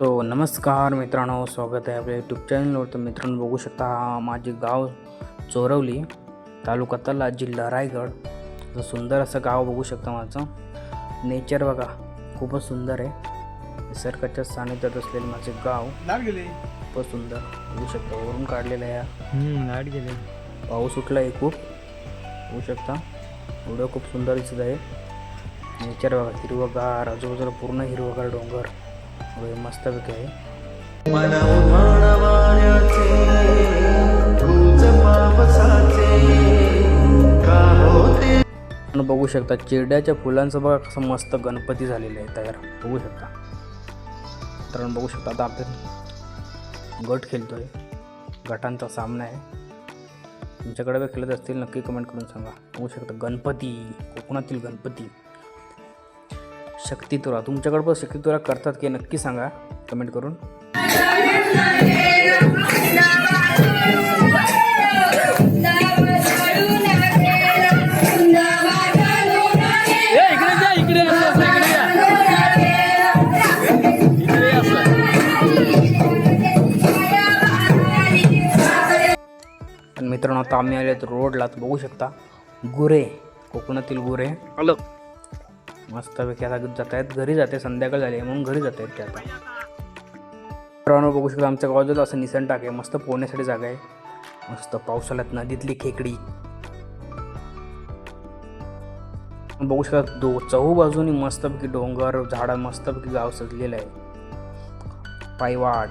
तो नमस्कार मित्रांनो स्वागत आहे आपल्या यूट्यूब चॅनलवर तर मित्रांनो बघू शकता माझे गाव चोरवली तालुका तला जिल्हा रायगड. तर सुंदर असं गाव बघू शकता माझं. नेचर बघा खूपच सुंदर आहे. निसर्गाच्या सानिध्यात असलेले माझे गाव. खूपच सुंदर. बघू शकता वरून काढलेलं आहे लाट गेले. पाऊस उठला आहे खूप. बघू शकता व्हिडिओ खूप सुंदर दिसत आहे. नेचर बघा हिरवगार आजूबाजूला पूर्ण हिरवगार डोंगर. मस्तपैकी आहे. आपण बघू शकता चिरड्याच्या फुलांचं बघा कसं मस्त गणपती झालेलं आहे तयार. बघू शकता. तर बघू शकता आता आपण गट खेळतो आहे गटांचा सामना आहे. तुमच्याकडे जर खेळत असतील नक्की कमेंट करून सांगा. बघू शकता गणपती कोकणातील गणपती. शक्तितुरा. तुमच्याकडे पण शक्तितुरा करतात की नक्की सांगा कमेंट करून. मित्रांनो आता आम्ही आले रोडला. तर बघू शकता गुरे कोकणातील गुरे. आलं. मस्तपैकी आता जात आहेत. घरी जाते संध्याकाळ झाली म्हणून घरी जात आहेत ते आता. मित्रांनो बघू शकता आमच्या गावात असं निसण टाक आहे. मस्त पोहण्यासाठी जागा आहे. मस्त पावसाळ्यात नदीतली खेकडी. बघू शकता दो चहू बाजूनी मस्तपैकी डोंगर झाडं मस्तपैकी गाव सजलेलं आहे. पायवाट.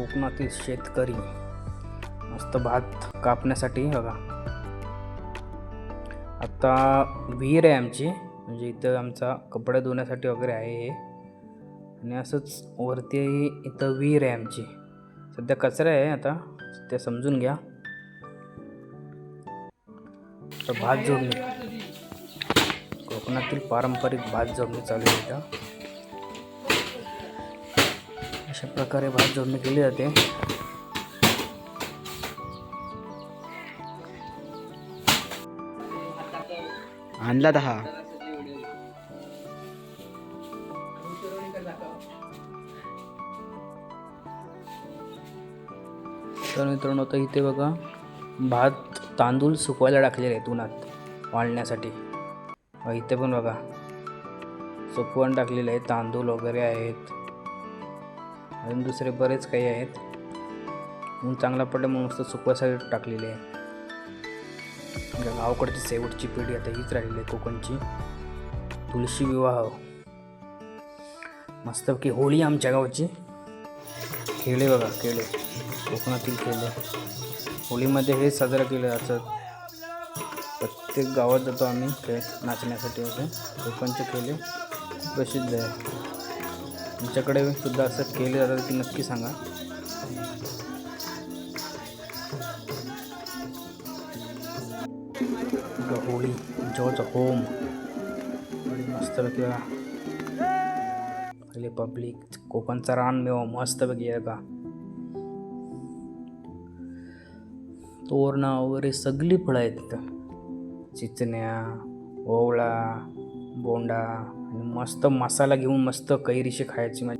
कोकणातील शेतकरी. मस्त भात कापण्यासाठी बघा. आता विहीर आहे आमची. म्हणजे इथं आमचा कपडे धुण्यासाठी वगैरे आहे हे. आणि असंच वरती इथं विहीर आहे आमची. सध्या कचरा आहे आता. ते समजून घ्या. तर भात जोडणी. कोकणातील पारंपरिक भात जोडणी चालू आहे इथं. अशा प्रकारे भात जोडणी केली जाते. आणला दहा. तर मित्रांनो आता इथे बघा भात तांदूळ सुकवायला टाकलेले आहेत उन्हात वाळण्यासाठी. इथे पण बघा सुकवण टाकलेले आहेत तांदूळ वगैरे आहेत. अजून दुसरे बरेच काही आहेत. ऊन चांगला पडलं म्हणून मस्त सुकवासाठी टाकलेले आहे. म्हणजे गावाकडची शेवटची पिढी आता हीच राहिलेली आहे कोकणची. तुळशी विवाह. मस्तपैकी होळी आमच्या गावाची. खेळे बघा खेळे कोकणातील खेळे होळीमध्ये हे साजरं केलं जातं. प्रत्येक गावात जातो आम्ही खेळ नाचण्यासाठी असं कोकणचे खेळे प्रसिद्ध आहे. तुमच्याकडे सुद्धा असं केले जातात की नक्की सांगा. होळी जॉर्ज होम मस्तपैकी पहिले पब्लिक कोकणचा रानमेवा मस्तपैकी आहे का तोरणा वगैरे सगळी फळं आहेत तिथं. चिचण्या ओवळा बोंडा आणि मस्त मसाला घेऊन मस्त कैरीशी खायची. माझी